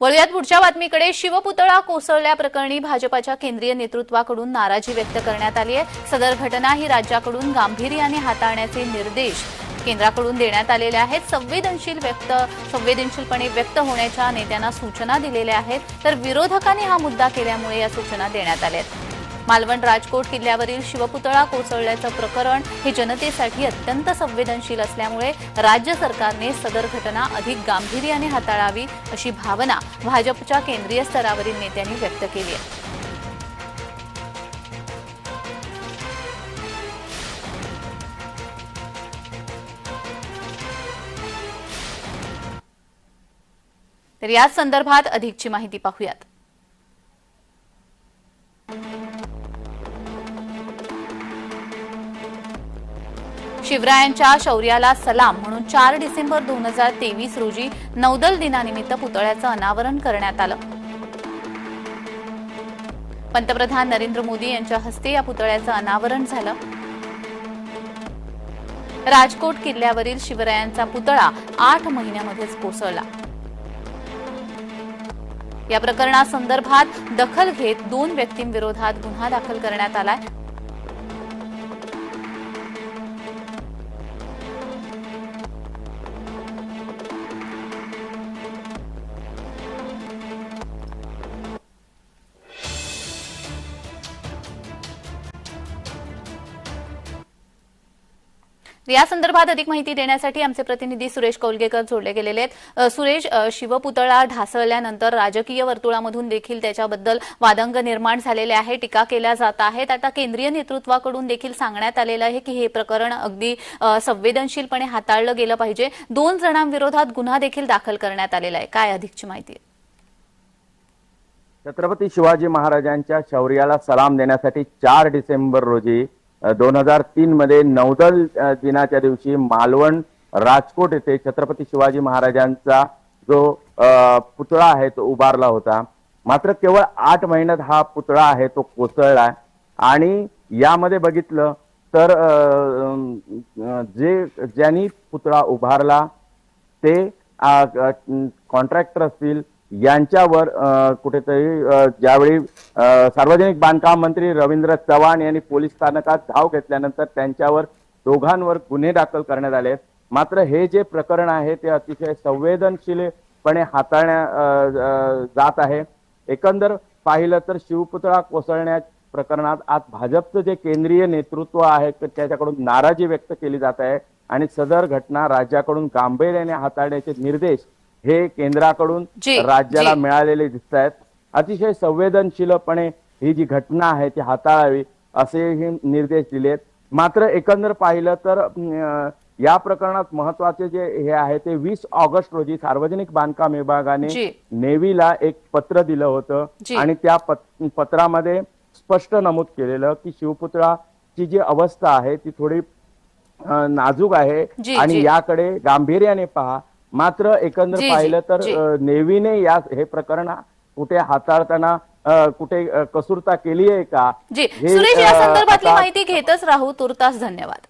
वळूयात पुढच्या बातमीकडे शिवपुतळा कोसळल्याप्रकरणी भाजपाच्या केंद्रीय नेतृत्वाकडून नाराजी व्यक्त करण्यात आली आहे. सदर घटना ही राज्याकडून गांभीर्याने हाताळण्याचे निर्देश केंद्राकडून देण्यात आलेले आहेत. संवेदनशील व्यक्त संवेदनशीलपणे व्यक्त होण्याच्या नेत्यांना सूचना दिलेल्या आहेत. तर विरोधकांनी हा मुद्दा केल्यामुळे या सूचना देण्यात आल्या आहेत. मालवण राजकोट किल्ल्यावरील शिवपुतळा कोसळल्याचं प्रकरण हे जनतेसाठी अत्यंत संवेदनशील असल्यामुळे राज्य सरकारने सदर घटना अधिक गांभीर्याने हाताळावी अशी भावना भाजपच्या केंद्रीय स्तरावरील नेत्यांनी व्यक्त केली आहे. तर याच संदर्भात अधिकची माहिती पाहूयात. शिवरायांच्या शौर्याला सलाम म्हणून चार डिसेंबर दोन हजार तेवीस रोजी नौदल दिनानिमित्त पुतळ्याचं अनावरण करण्यात आलं. पंतप्रधान नरेंद्र मोदी यांच्या हस्ते या पुतळ्याचं अनावरण झालं. राजकोट किल्ल्यावरील शिवरायांचा पुतळा आठ महिन्यामध्येच कोसळला. या प्रकरणासंदर्भात दखल घेत दोन व्यक्तींविरोधात गुन्हा दाखल करण्यात आलाय. या संदर्भात अधिक माहिती देण्यासाठी आमचे प्रतिनिधी सुरेश कौलगेकर जोडले गेलेले आहेत. सुरेश शिवपुतळा ढासळल्यानंतर राजकीय वर्तुळामधून देखील त्याच्याबद्दल वादंग निर्माण झालेले आहे टीका केल्या जात आहेत. आता केंद्रीय नेतृत्वाकडून देखील सांगण्यात आलेलं आहे की हे प्रकरण अगदी संवेदनशीलपणे हाताळलं गेलं पाहिजे. दोन जणांविरोधात गुन्हा देखील दाखल करण्यात आलेला आहे. काय अधिकची माहिती आहे? छत्रपती शिवाजी महाराजांच्या शौर्याला सलाम देण्यासाठी चार डिसेंबर रोजी दोन हजार तीन मध्ये नौदल दिनाच्या दिवशी मालवण राजकोट येथे छत्रपती शिवाजी महाराजांचा जो पुतळा आहे तो उभारला होता. मात्र केवळ आठ महिन्यात हा पुतळा आहे तो कोसळला आणि यामध्ये बघितलं तर जे ज्यांनी पुतळा उभारला ते कॉन्ट्रॅक्टर असतील यांच्यावर कुठेतरी ज्यावेळी सार्वजनिक बांधकाम मंत्री रवींद्र चव्हाण यांनी पोलीस स्थानकात धाव घेतल्यानंतर त्यांच्यावर दोघांवर गुन्हे दाखल करण्यात आले आहेत. मात्र हे जे प्रकरण आहे ते अतिशय संवेदनशीलपणे हाताळण्या जात आहे एकंदर पाहिलं तर शिवपुतळा कोसळण्या प्रकरणात आज भाजपचं जे केंद्रीय नेतृत्व आहे त्याच्याकडून नाराजी व्यक्त केली जात आहे आणि सदर घटना राज्याकडून गांभीर्याने हाताळण्याचे निर्देश हे केंद्राकडून जी, राज्याला जी. मिळालेले दिसत आहेत अतिशय संवेदनशीलपणे ही जी घटना आहे ती हाताळावी असे हे निर्देश दिलेत मात्र एकंदर पाहिलं तर अं, या प्रकरणात महत्त्वाचे जे हे आहे ते वीस ऑगस्ट रोजी सार्वजनिक बांधकाम विभागाने जी. नेव्हीला एक पत्र दिलं होतं. आणि त्या पत- पत्रामध्ये स्पष्ट नमूद केलेलं की शिवपुतळाची जी अवस्था आहे ती थोडी अं, नाजूक आहे आणि जी. याकडे गांभीर्याने पहा मात्र एकंदर जी, पाहिलं तर जी. नेव्हीने या हे प्रकरण कुठे हाताळताना कुठे कसूरता केली आहे का? जी. सुरेश या संदर्भातली माहिती घेतच राहू. तुर्तास धन्यवाद.